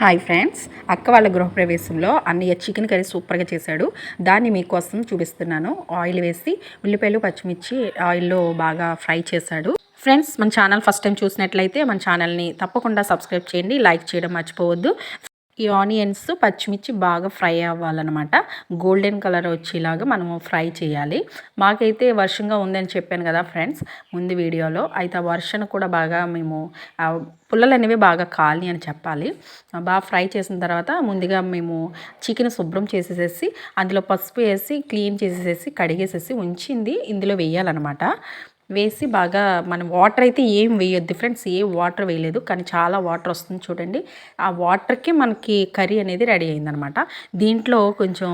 Hi friends. అక్క వాళ్ళ గృహప్రవేశంలో అన్నయ్య చికెన్ కర్రీ సూపర్గా చేశాడు. దాన్ని మీకోసం చూపిస్తున్నాను. ఆయిల్ వేసి ఉల్లిపాయలు పచ్చిమిర్చి ఆయిల్లో బాగా ఫ్రై చేశాడు. ఫ్రెండ్స్ మన ఛానల్ ఫస్ట్ టైం చూసినట్లయితే మన ఛానల్ని తప్పకుండా సబ్స్క్రైబ్ చేయండి. లైక్ చేయడం మర్చిపోవద్దు. ఈ ఆనియన్స్ పచ్చిమిర్చి బాగా ఫ్రై అవ్వాలన్నమాట. గోల్డెన్ కలర్ వచ్చేలాగా మనము ఫ్రై చేయాలి. మాకైతే వర్షంగా ఉందని చెప్పాను కదా ఫ్రెండ్స్ ముందు వీడియోలో. అయితే వర్షం కూడా బాగా మేము పుల్లలు అనేవి బాగా కాలి అని చెప్పాలి. బాగా ఫ్రై చేసిన తర్వాత ముందుగా మేము చికెన్ శుభ్రం చేసేసేసి అందులో పసుపు వేసి క్లీన్ చేసేసేసి కడిగేసేసి ఉంచింది. ఇందులో వేయాలన్నమాట. వేసి బాగా మనం వాటర్ అయితే ఏం వేయొద్దు ఫ్రెండ్స్ ఏ వాటర్ వేయలేదు. కానీ చాలా వాటర్ వస్తుంది చూడండి. ఆ వాటర్కి మనకి కర్రీ అనేది రెడీ అయిందనమాట. దీంట్లో కొంచెం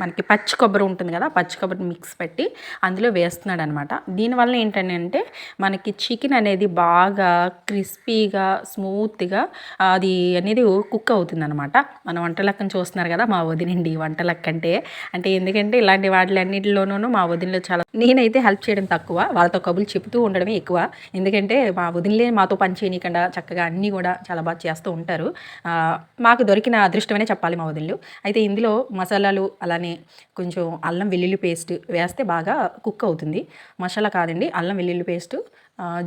మనకి పచ్చి కొబ్బరి ఉంటుంది కదా పచ్చి కొబ్బరి మిక్స్ పెట్టి అందులో వేస్తున్నాడు అనమాట దీనివల్ల ఏంటంటే మనకి చికెన్ అనేది బాగా క్రిస్పీగా స్మూత్గా అది అనేది కుక్ అవుతుంది అనమాట మన వంటలక్కని చూస్తున్నారు కదా మా వదినండి వంటలక్క అంటే. అంటే ఎందుకంటే ఇలాంటి వాటిలన్నింటిలోనూ మా వదినలో చాలా నేనైతే హెల్ప్ చేయడం తక్కువ వాళ్ళతో కబులు చెప్తూ ఉండడమే ఎక్కువ. ఎందుకంటే మా వదినలే మాతో పని చేయనీయకుండా చక్కగా అన్నీ కూడా చాలా బాగా చేస్తూ ఉంటారు. మాకు దొరికిన అదృష్టమనే చెప్పాలి మా వదినలు. అయితే ఇందులో మసాలాలు అలానే కొంచెం అల్లం వెల్లుల్లి పేస్ట్ వేస్తే బాగా కుక్ అవుతుంది. మసాలా కాదండి అల్లం వెల్లుల్లి పేస్ట్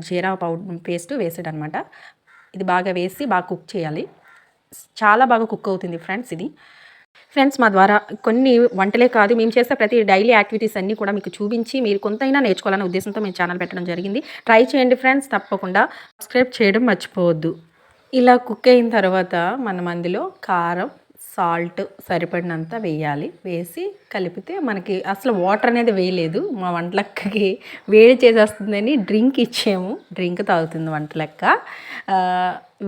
జీరా పౌడర్ పేస్ట్ వేసాడు అనమాట ఇది బాగా వేసి బాగా కుక్ చేయాలి. చాలా బాగా కుక్ అవుతుంది ఫ్రెండ్స్ ఇది. ఫ్రెండ్స్ మా ద్వారా కొన్ని వంటలే కాదు మేము చేసే ప్రతి డైలీ యాక్టివిటీస్ అన్నీ కూడా మీకు చూపించి మీరు కొంతైనా నేర్చుకోవాలనే ఉద్దేశంతో మేము ఛానల్ పెట్టడం జరిగింది. ట్రై చేయండి ఫ్రెండ్స్ తప్పకుండా సబ్స్క్రైబ్ చేయడం మర్చిపోవద్దు. ఇలా కుక్ అయిన తర్వాత మనం అందులో కారం సాల్ట్ సరిపడినంత వేయాలి. వేసి కలిపితే మనకి అసలు వాటర్ అనేది వేయలేదు. మా వంటలక్కకి వేడి చేసేస్తుందని డ్రింక్ ఇచ్చాము. డ్రింక్ తాగుతుంది వంటలక్క.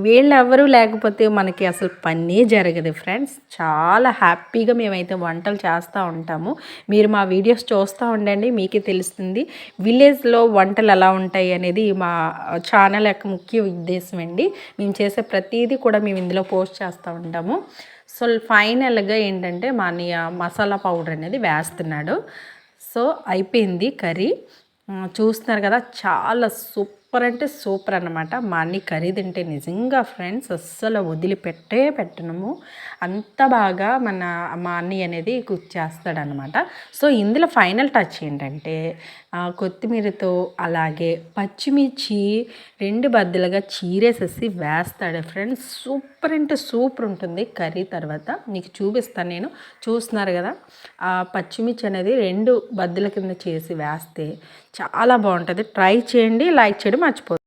వీళ్ళు వీళ్ళెవ్వరూ లేకపోతే మనకి అసలు పనే జరగదు ఫ్రెండ్స్. చాలా హ్యాపీగా మేమైతే వంటలు చేస్తూ ఉంటాము. మీరు మా వీడియోస్ చూస్తూ ఉండండి మీకే తెలుస్తుంది. విలేజ్లో వంటలు ఎలా ఉంటాయి అనేది మా ఛానల్ యొక్క ముఖ్య ఉద్దేశం అండి. మేము చేసే ప్రతిదీ కూడా మేము ఇందులో పోస్ట్ చేస్తూ ఉంటాము. సో ఫైనల్గా ఏంటంటే మా మసాలా పౌడర్ అనేది వేస్తున్నాడు. సో అయిపోయింది కర్రీ. చూస్తున్నారు కదా చాలా సూపర్ అంటే సూపర్ అన్నమాట. మా అన్ని కర్రీ తింటే నిజంగా ఫ్రెండ్స్ అస్సలు వదిలిపెట్టే పెట్టనము. అంత బాగా మన మా అన్నయ్య అనేది కుక్ చేస్తాడనమాట సో ఇందులో ఫైనల్ టచ్ ఏంటంటే కొత్తిమీరతో అలాగే పచ్చిమిర్చి రెండు బద్దలుగా చీరేసేసి వేస్తాడు ఫ్రెండ్స్. సూపర్ అంటే సూపర్ ఉంటుంది. కర్రీ తర్వాత నీకు చూపిస్తాను నేను. చూస్తున్నారు కదా? ఆ పచ్చిమిర్చి అనేది రెండు బద్దల కింద చేసి వేస్తే చాలా బాగుంటుంది. ట్రై చేయండి లైక్ చేయడం. మర్చిపోతుంది